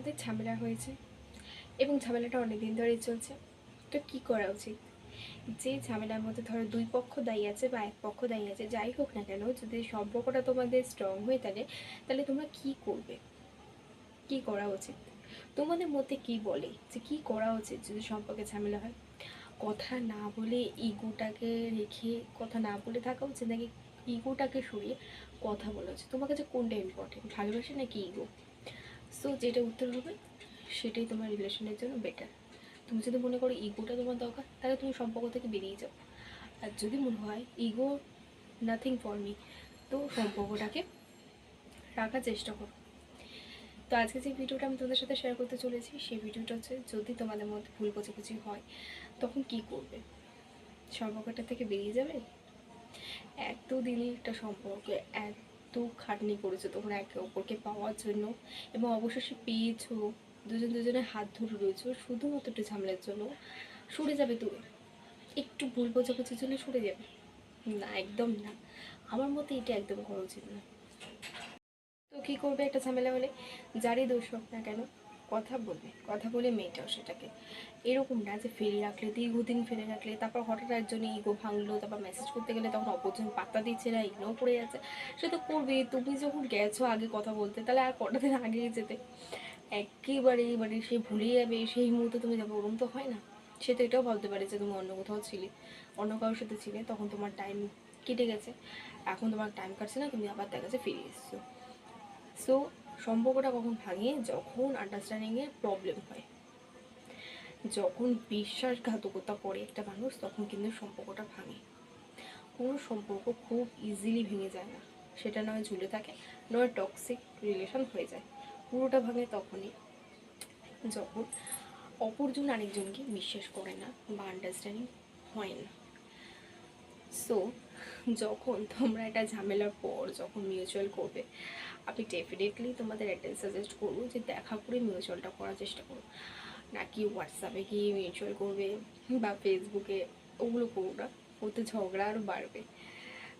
মধ্যে ঝামেলা হয়েছে এবং ঝামেলাটা অনেক দিন ধরেই চলছে। তো কী করা উচিত? যে ঝামেলার মধ্যে ধরো দুই পক্ষ দায়ী আছে বা এক পক্ষ দায়ী আছে, যাই হোক না কেন, যদি সম্পর্কটা তোমাদের স্ট্রং হয়ে থাকে, তাহলে তোমরা কি করবে? কি করা উচিত? তোমাদের মধ্যে কি বলে যে কি করা উচিত যদি সম্পর্কে ঝামেলা হয়? কথা না বলে ইগোটাকে রেখে, কথা না বলে থাকা উচিত, নাকি ইগোটাকে সরিয়ে কথা বলা উচিত? তোমার কাছে কোনটা ইম্পর্টেন্ট ভালোবাসা নাকি ইগো সো যেটা উত্তর হবে, সেটাই তোমার রিলেশনের জন্য বেটার তুমি যদি মনে করো ইগোটা তোমার দরকার, তাহলে তুমি সম্পর্ক থেকে বেরিয়ে যাও। আর যদি মনে হয় ইগো নাথিং ফর মি তো সম্পর্কটাকে রাখার চেষ্টা করো। তো আজকে যে ভিডিওটা আমি তোমাদের সাথে শেয়ার করতে চলেছি, সেই ভিডিওটা হচ্ছে যদি তোমাদের মধ্যে ভুল বোঝাবুঝি হয়, তখন কি করবে? সম্পর্কটা থেকে বেরিয়ে যাবে? এত দিনে একটা সম্পর্ক, এত খাটনি করেছ তোমরা একে অপরকে পাওয়ার জন্য। এবং অবশেষে পেয়েছ। দুজন দুজনে হাত ধরে রয়েছো। শুধুমাত্র একটু ঝামেলার জন্য। সরে যাবে তুমি। একটু ভুল বোঝাবুঝির জন্য সরে যাবে। না, একদম না। আমার মতে এটা একদম করা উচিত না। তো কী করবে একটা ঝামেলা হলে যারই দোষ হোক না কেন কথা বলবে কথা বলে মেয়েটাও সেটাকে। এরকম না যে ফেলে রাখলে, দীর্ঘদিন ফেলে রাখলে, তারপর হঠাৎ একজন ইগো ভাঙলো, তারপর মেসেজ করতে গেলে তখন অপরজন পাত্তা দিচ্ছে না ইগনোর করে যাচ্ছে। সে তো করবে, তুমি যখন গেছো আগে কথা বলতে, তাহলে আর কটা দিন আগেই যেতে। একেবারে মানে সে ভুলে যাবে, সেই মুহূর্তে তুমি যাবে, ওরম তো হয় না। সে তো এটাও ভাবতে পারে যে তুমি অন্য কোথাও ছিলে, অন্য কারোর সাথে ছিলে, তখন তোমার টাইম কেটে গেছে। এখন তোমার টাইম কাটছে না, তুমি আবার দেখা যাচ্ছে ফিরে এসছো। সো সম্পর্কটা কখন ভাঙে? যখন আন্ডারস্ট্যান্ডিংয়ের প্রবলেম হয়। যখন বিশ্বাসঘাতকতা করে একটা মানুষ, তখন কিন্তু সম্পর্কটা ভাঙে। কোনো সম্পর্ক খুব ইজিলি ভেঙে যায় না। সেটা নয় ঝুলে থাকে, নয় টক্সিক রিলেশন হয়ে যায়। পুরোটা ভাঙে তখনই। যখন অপরজন আরেকজনকে বিশ্বাস করে না বা আন্ডারস্ট্যান্ডিং হয় না। সো যখন তোমরা একটা ঝামেলার পর যখন মিউচুয়াল করবে, আমি ডেফিনেটলি তোমাদের অ্যাটেন্ড সাজেস্ট করব যে দেখা করে মিউচুয়ালটা করার চেষ্টা করো। নাকি হোয়াটসঅ্যাপে গিয়ে মিউচুয়াল করবে বা ফেসবুকে ওগুলো করো না। ওতে ঝগড়া আরও বাড়বে।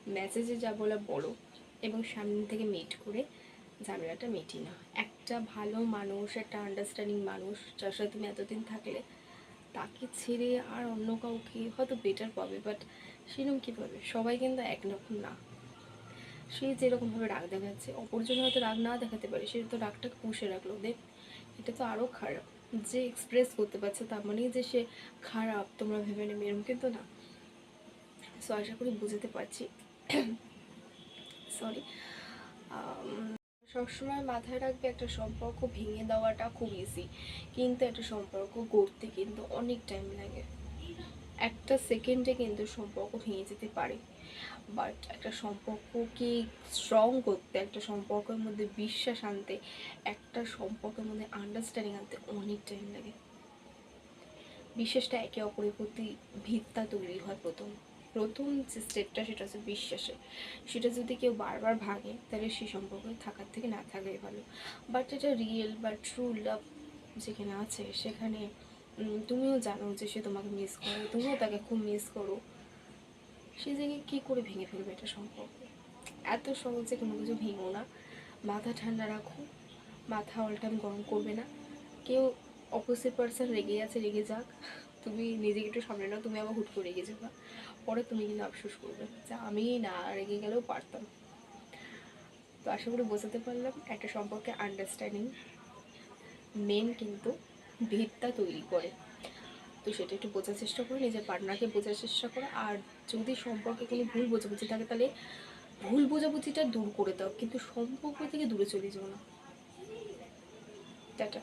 মেসেজে যা বলা বলো এবং সামনে থেকে মিট করে ঝামেলাটা মেটি না একটা ভালো মানুষ, একটা আন্ডারস্ট্যান্ডিং মানুষ যার সাথে তুমি এতদিন থাকলে, তাকে ছেড়ে আর অন্য কাউকে হয়তো বেটার পাবে বাট সেরকম কী পাবে সবাই কিন্তু একরকম না সে যেরকমভাবে রাগ দেখাচ্ছে, অপরজন হয়তো রাগ না দেখাতে পারে, সে তো রাগটাকে পুষে রাখল। দেখ, এটা তো আরও খারাপ। যে এক্সপ্রেস করতে পারছে তার মানেই যে সে খারাপ, তোমরা ভেবে নেবে, এরকম কিন্তু না। সো আশা করি বুঝতে পারছি। সরি সবসময় মাথায় রাখবে একটা সম্পর্ক ভেঙে দেওয়াটা খুব ইজি কিন্তু একটা সম্পর্ক গড়তে কিন্তু অনেক টাইম লাগে। একটা সেকেন্ডে কিন্তু সম্পর্ক ভেঙে যেতে পারে। বাট একটা সম্পর্ককে স্ট্রং করতে, একটা সম্পর্কের মধ্যে বিশ্বাস আনতে, একটা সম্পর্কের মধ্যে আন্ডারস্ট্যান্ডিং আনতে অনেক টাইম লাগে। বিশ্বাসটা একে অপরের প্রতি ভিত্তা তৈরি হয় প্রথম। প্রথম যে স্টেপটা সেটা হচ্ছে বিশ্বাসে সেটা যদি কেউ বারবার ভাঙে, তাহলে সেই সম্পর্কে থাকার থেকে না থাকাই ভালো। বাট এটা রিয়েল বা ট্রু লাভ যেখানে আছে, সেখানে তুমিও জানো যে সে তোমাকে মিস করে, তুমিও তাকে খুব মিস করো। সে জায়গায় কী করে ভেঙে ফেলবে এটা সম্পর্ক? এত সহজে কোনো কিছু ভেঙো না। মাথা ঠান্ডা রাখো, মাথা অল টাইম গরম করবে না। কেউ অপোজিট পার্সন রেগে আছে, রেগে যাক। তুমি নিজেকে একটু সামনে নাও, তুমি আবার হুট করে রেগে যাবা। পরে তুমি কিন্তু আফসোস করবে যে আমি না রেগে গেলেও পারতাম। তো আশা করি বোঝাতে পারলাম, একটা সম্পর্কে আন্ডারস্ট্যান্ডিং মেন কিন্তু ভিতটা তৈরি করে। তো সেটা একটু বোঝার চেষ্টা করো, নিজের পার্টনারকে বোঝার চেষ্টা করে। আর যদি সম্পর্কে কোনো ভুল বোঝাবুঝি থাকে, তাহলে ভুল বোঝাবুঝিটা দূর করে দাও। কিন্তু সম্পর্ক থেকে দূরে চলে যাও না। টাটা।